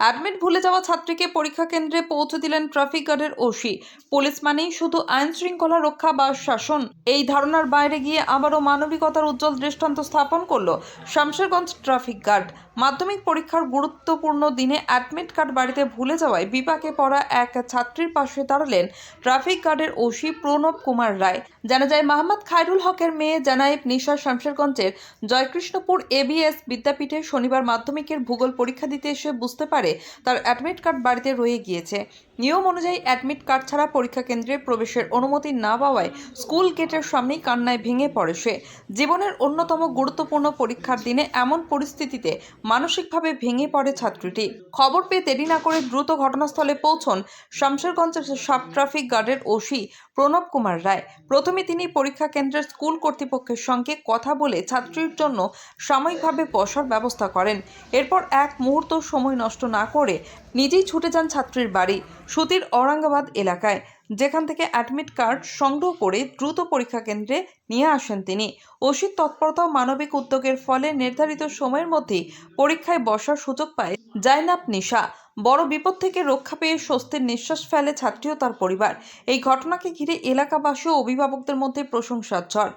Admit ভুলে যাওয়া ছাত্রীকে পরীক্ষা কেন্দ্রে পৌঁছে দিলেন ট্রাফিক গার্ডের ওসি। পুলিশ মানেই শুধু আইন শৃঙ্খলা রক্ষা বা শাসন। এই ধারণার বাইরে গিয়ে আবারও মানবিকতার উজ্জ্বল দৃষ্টান্ত স্থাপন করল শামশেরগঞ্জ ট্রাফিক গার্ড। মাধ্যমিক পরীক্ষার গুরুত্বপূর্ণ দিনে অ্যাডমিট কার্ড বাড়িতে ভুলে যাওয়ায় বিপাকে পড়া এক ছাত্রীর পাশে দাঁড়ালেন ট্রাফিক গার্ডের ওসি প্রণব কুমার রায়। জানা যায় মোহাম্মদ খায়রুল হকের মেয়ে জানাইব নিশা শামশেরগঞ্জের জয়কৃষ্ণপুর এবিএস বিদ্যাপীঠে শনিবার মাধ্যমিকের ভূগোল পরীক্ষা দিতে এসে বুঝতে পারে তার অ্যাডমিট কার্ড বাড়িতে রয়ে গিয়েছে। নিয়ম অনুযায়ী অ্যাডমিট কার্ড ছাড়া পরীক্ষা কেন্দ্রে প্রবেশের অনুমতি না পাওয়ায় স্কুল গেটের সামনেই কান্নায় ভেঙে পড়ে সে। জীবনের অন্যতম গুরুত্বপূর্ণ পরীক্ষার দিনে এমন পরিস্থিতিতে মানসিকভাবে ভেঙে পড়ে ছাত্রীটি। খবর পেয়ে দেরি না করে দ্রুত ঘটনাস্থলে পৌঁছন শামশেরগঞ্জের সাব ট্রাফিক গার্ডের ওসি প্রণব কুমার রায়। প্রথমে তিনি পরীক্ষা কেন্দ্রের স্কুল কর্তৃপক্ষের সঙ্গে কথা বলে ছাত্রীর জন্য সাময়িকভাবে বসার ব্যবস্থা করেন। এরপর এক মুহূর্ত সময় নষ্ট না করে নিজেই ছুটে যান ছাত্রীর বাড়ি। সুতির ঔরঙ্গাবাদ এলাকায়, যেখান থেকে অ্যাডমিট কার্ড সংগ্রহ করে দ্রুত পরীক্ষা কেন্দ্রে নিয়ে আসেন তিনি। ওষুধ তৎপরতা মানবিক উদ্যোগের ফলে নির্ধারিত সময়ের মধ্যেই পরীক্ষায় বসার সুযোগ পায় জাইনাব নিশা। বড় বিপদ থেকে রক্ষা পেয়ে স্বস্তির নিঃশ্বাস ফেলে ছাত্রী ও তার পরিবার। এই ঘটনাকে ঘিরে এলাকাবাসী ও অভিভাবকদের মধ্যে প্রশংসার ঝড়।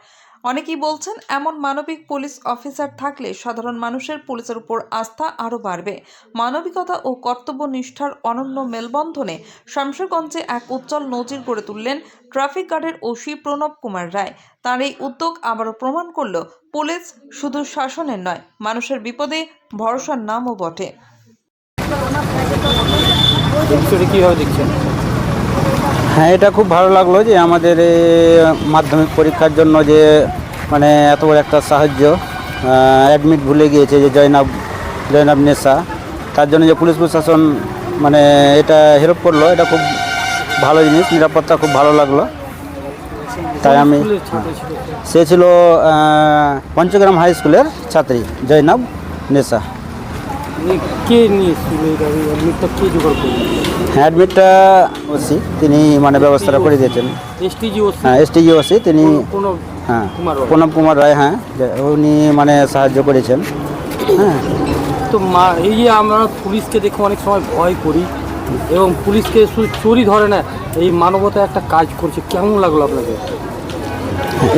অনেকেই বলছেন, এমন মানবিক পুলিশ অফিসার থাকলে সাধারণ মানুষের পুলিশের উপর আস্থা আরও বাড়বে। মানবিকতা ও কর্তব্যনিষ্ঠার অনন্য মেলবন্ধনে শামশেরগঞ্জে এক উজ্জ্বল নজির গড়ে তুললেন ট্রাফিক গার্ডের ওসি প্রণব কুমার রায়। তার এই উদ্যোগ আবারও প্রমাণ করল, পুলিশ শুধু শাসনের নয়, মানুষের বিপদে ভরসার নামও বটে। দেখছেন? হ্যাঁ এটা খুব ভালো লাগল যে আমাদের মাধ্যমিক পরীক্ষার জন্য যে মানে এত বড় একটা সাহায্য অ্যাডমিট ভুলে গিয়েছে যে জয়নাব জয়নাব নেশা তার জন্য যে পুলিশ প্রশাসন মানে এটা হেল্প করল, এটা খুব ভালো জিনিস, নিরাপত্তা খুব ভালো লাগল। তাই আমি, সে ছিল পঞ্চগ্রাম হাই স্কুলের ছাত্রী, জয়নাব নেশা কে নিয়ে অ্যাডমিটটা ওসি তিনি মানে ব্যবস্থাটা করে দিয়েছেন। হ্যাঁ এসটিজি ওসি তিনি হ্যাঁ। প্রণব কুমার রায় হ্যাঁ উনি মানে সাহায্য করেছেন। হ্যাঁ। তো মা এই যে আমরা পুলিশকে দেখে অনেক সময় ভয় করি এবং পুলিশকে শুধু চুরি ধরে না এই মানবতা একটা কাজ করছে কেমন লাগল আপনাকে?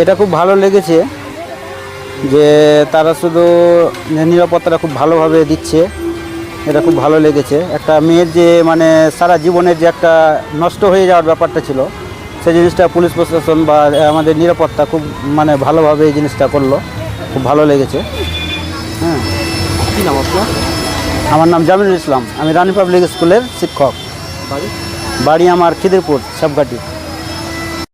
এটা খুব ভালো লেগেছে যে তারা শুধু নিরাপত্তাটা খুব ভালোভাবে দিচ্ছে। এটা খুব ভালো লেগেছে। একটা মেয়ের যে মানে সারা জীবনের যে একটা নষ্ট হয়ে যাওয়ার ব্যাপারটা ছিল সেই জিনিসটা পুলিশ প্রশাসন বা আমাদের নিরাপত্তা খুব মানে ভালোভাবে এই জিনিসটা করল। খুব ভালো লেগেছে। হ্যাঁ। কী নাম আপনার? আমার নাম জামিনুল ইসলাম। আমি রানী পাবলিক স্কুলের শিক্ষক। বাড়ি? বাড়ি আমার খিদিরপুর সাবঘাটি